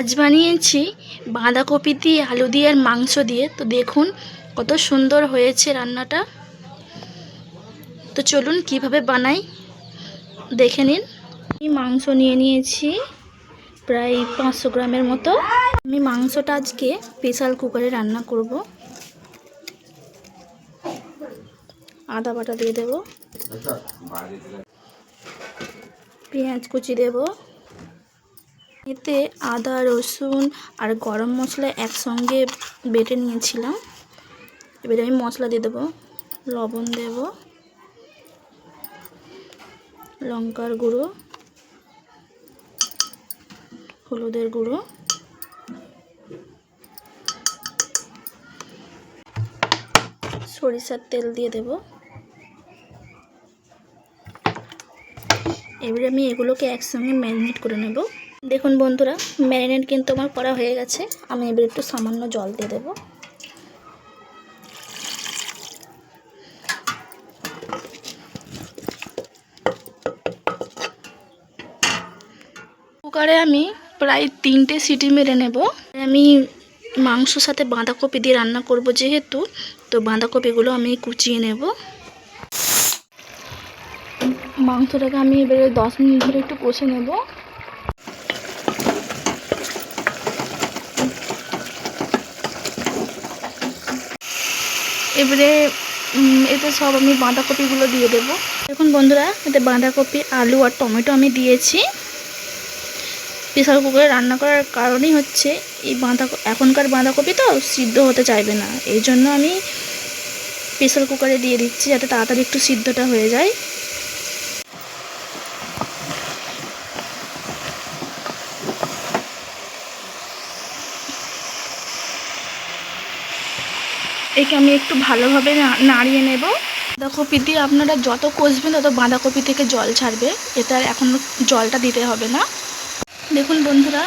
আজ বানিয়েছি বাঁধাকপি দিয়ে আলু দিয়ে আর মাংস দিয়ে। তো দেখুন কত সুন্দর হয়েছে রান্নাটা। তো চলুন কীভাবে বানাই দেখে নিন। আমি মাংস নিয়ে নিয়েছি প্রায় পাঁচশো গ্রামের মতো। আমি মাংসটা আজকে প্রেসার কুকারে রান্না করব। আদা বাটা দিয়ে দেব। পেঁয়াজ কুচি দেব। এতে আদা, রসুন আর গরম মশলা একসঙ্গে বেটে নিয়েছিলাম। এবারে আমি মশলা দিয়ে দেবো, লবণ দেব, লঙ্কার গুঁড়ো, হলুদের গুঁড়ো। সরিষার তেল দিয়ে দেব। এবারে আমি এগুলোকে একসঙ্গে ম্যারিনেট করে নেব। দেখুন বন্ধুরা ম্যারিনেট কিন্তু আমার করা হয়ে গেছে। আমি এবার একটু সামান্য জল দিয়ে দেবো। কুকারে আমি প্রায় তিনটে সিটি মেরে নেব। আমি মাংসর সাথে বাঁধাকপি দিয়ে রান্না করব যেহেতু, তো বাঁধাকপিগুলো আমি কুচিয়ে নেব। মাংসটাকে আমি এবারে দশ মিনিট ধরে একটু কষে নেব। এবারে এতে সব আমি বাঁধাকপিগুলো দিয়ে দেব। দেখুন বন্ধুরা, এতে বাঁধাকপি, আলু আর টমেটো আমি দিয়েছি। প্রেশার কুকারে রান্না করার কারণই হচ্ছে এই বাঁধা এখনকার বাঁধাকপি তো সিদ্ধ হতে চাইবে না। এই জন্য আমি প্রেশার কুকারে দিয়ে দিচ্ছি যাতে তাড়াতাড়ি একটু সিদ্ধটা হয়ে যায়। একে আমি একটু ভালোভাবে নাড়িয়ে নেব। বাঁধাকপি দিয়ে আপনারা যত কষবেন তত বাঁধাকপি থেকে জল ছাড়বে। এটা এখন জলটা দিতে হবে না। দেখুন বন্ধুরা,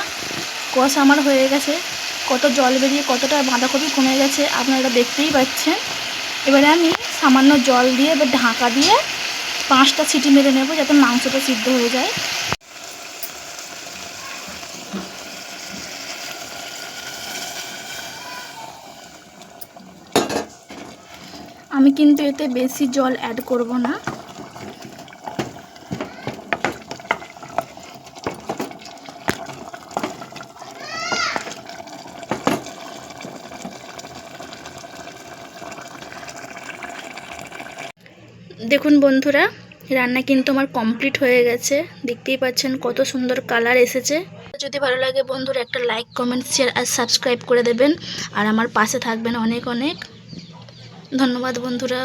কষ আমার হয়ে গেছে। কত জল বেরিয়ে কতটা বাঁধাকপি কমে গেছে আপনারা দেখতেই পাচ্ছেন। এবারে আমি সামান্য জল দিয়ে এবার ঢাকা দিয়ে পাঁচটা সিটি মেরে নেব যাতে মাংসটা সিদ্ধ হয়ে যায়। আমি কিন্তু এতে বেশি জল অ্যাড করব না। দেখুন বন্ধুরা, রান্না কিন্তু আমার কমপ্লিট হয়ে গেছে। দেখতেই পাচ্ছেন কত সুন্দর কালার এসেছে। যদি ভালো লাগে বন্ধুরা, একটা লাইক কমেন্ট শেয়ার আর সাবস্ক্রাইব করে দেবেন। আর আমার পাশে থাকবেন অনেক অনেক। ধন্যবাদ বন্ধুরা।